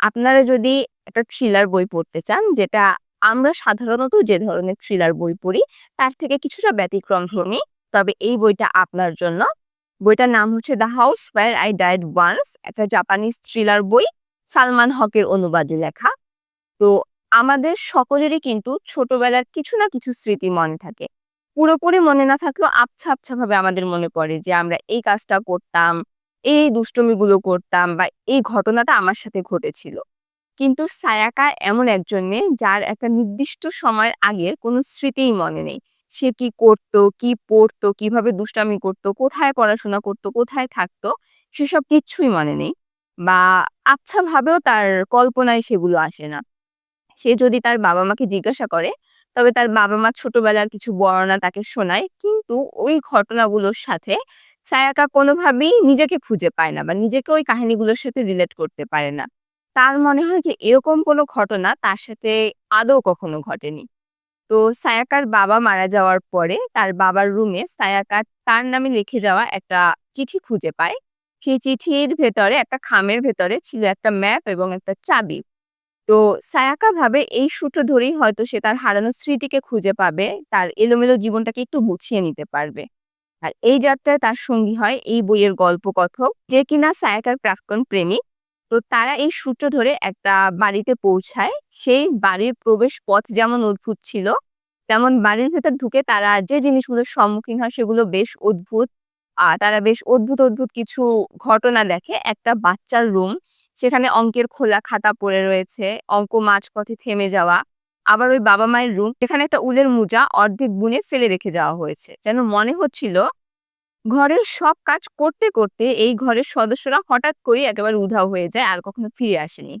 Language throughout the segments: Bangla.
আপনারা যদি একটা থ্রিলার বই পড়তে চান, যেটা আমরা সাধারণত যে ধরনের থ্রিলার বই পড়ি, তার থেকে কিছুটা ব্যতিক্রমধর্মী তবে এই বইটা আপনার জন্য। বইটার নাম হচ্ছে the house where I died once একটা জাপানিজ থ্রিলার বই, সালমান হকের অনুবাদে লেখা। তো আমাদের সকলেরই কিন্তু ছোটবেলার কিছু না কিছু স্মৃতি মনে থাকে। পুরোপুরি মনে না থাকলেও আবছা আবছা ভাবে আমাদের মনে পড়ে যে আমরা এই কাজটা করতাম এই দুষ্টমিগুলো করতাম বা এই ঘটনাটা আমার সাথে ঘটেছিল। কিন্তু সায়াকা এমন একজন মেয়ে যার একটা নির্দিষ্ট সময়ের আগে কোনো স্মৃতিই মনে নেই। সে কি করতো, কি পড়তো, কীভাবে দুষ্টামি করতো, কোথায় পড়াশোনা করতো, কোথায় থাকতো, সেসব কিচ্ছুই মনে নেই বা আচ্ছা ভাবেও তার কল্পনায় সেগুলো আসে না। সে যদি তার বাবা মাকে জিজ্ঞাসা করে, তবে তার বাবা মা ছোটবেলার কিছু বর্ণনা তাকে শোনায়। কিন্তু ওই ঘটনাগুলোর সাথে সায়াকা কোনোভাবেই নিজেকে খুঁজে পায় না বা নিজেকে ওই কাহিনীগুলোর সাথে রিলেট করতে পারে না। তার মনে হয় যে এরকম কোনো ঘটনা তার সাথে আদৌ কখনো ঘটেনি। তো সায়াকার বাবা মারা যাওয়ার পরে তার বাবার রুমে সায়াকা তার নামে লিখে যাওয়া একটা চিঠি খুঁজে পায়। সেই চিঠির ভেতরে, একটা খামের ভেতরে ছিল একটা ম্যাপ এবং একটা চাবি। তো সায়াকা ভাবে এই সূত্র ধরেই হয়তো সে তার হারানো স্মৃতিকে খুঁজে পাবে, তার এলোমেলো জীবনটাকে একটু গুছিয়ে নিতে পারবে। আর এই যাত্রায় তার সঙ্গী হয় এই বইয়ের গল্প কথক যে কিনা সায়াকার প্রাক্তন প্রেমিক। তো তারা এই সূত্র ধরে একটা বাড়িতে পৌঁছায়। সেই বাড়ির প্রবেশ পথ যেমন অদ্ভুত ছিল, তেমন বাড়ির ভেতর ঢুকে তারা যে জিনিসগুলোর সম্মুখীন হয় সেগুলো বেশ অদ্ভুত। আর তারা বেশ অদ্ভুত অদ্ভুত কিছু ঘটনা দেখে। একটা বাচ্চার রুম, সেখানে অঙ্কের খোলা খাতা পড়ে রয়েছে, অঙ্ক মাঝপথে থেমে যাওয়া। আবার ওই বাবা মায়ের রুম যেখানে একটা উলের মোজা অর্ধেক বুনে ফেলে রেখে যাওয়া হয়েছে। যেন মনে হচ্ছিল ঘরের সব কাজ করতে করতে এই ঘরের সদস্যরা হঠাৎ করে একেবারে উধাও হয়ে যায় আর কখনো ফিরে আসেনি।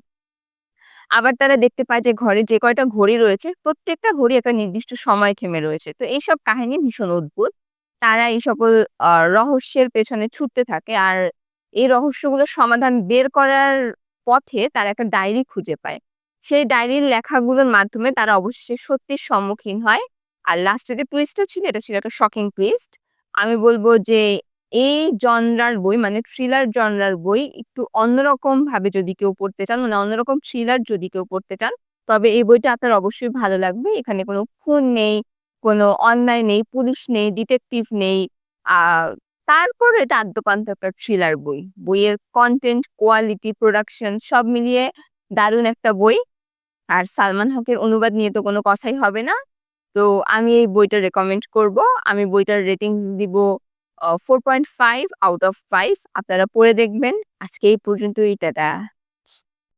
আবার তারা দেখতে পায় যে ঘরে যে কয়টা ঘড়ি রয়েছে, প্রত্যেকটা ঘড়ি একটা নির্দিষ্ট সময় থেমে রয়েছে। তো এইসব কাহিনী ভীষণ অদ্ভুত। তারা এই সকল রহস্যের পেছনে ছুটতে থাকে আর এই রহস্যগুলোর সমাধান বের করার পথে তারা একটা ডায়েরি খুঁজে পায়। সেই ডায়েরির লেখাগুলোর মাধ্যমে তারা অবশেষে সত্যির সম্মুখীন হয়। আর লাস্টে যে টুইস্টটা ছিল, এটা ছিল একটা শকিং টুইস্ট আমি বলব যে এই জনরার বই মানে থ্রিলার জনরার বই, একটু অন্যরকম ভাবে যদি কেউ পড়তে চান মানে অন্যরকম থ্রিলার যদি কেউ পড়তে চান, তবে এই বইটা আপনার অবশ্যই ভালো লাগবে। এখানে কোনো খুন নেই, কোনো অন্যায় নেই, পুলিশ নেই ডিটেকটিভ নেই। তারপর এটা আদ্যপান্ত একটা থ্রিলার বই। বইয়ের কন্টেন্ট কোয়ালিটি প্রোডাকশন সব মিলিয়ে দারুণ একটা বই। আর সালমান হকের অনুবাদ নিয়ে তো কোনো কথাই হবে না। তো আমি এই বইটা রেকমেন্ড করব। আমি বইটার রেটিং দিব four point five out of five আপনারা পড়ে দেখবেন। আজকে এই পর্যন্তই, টাটা।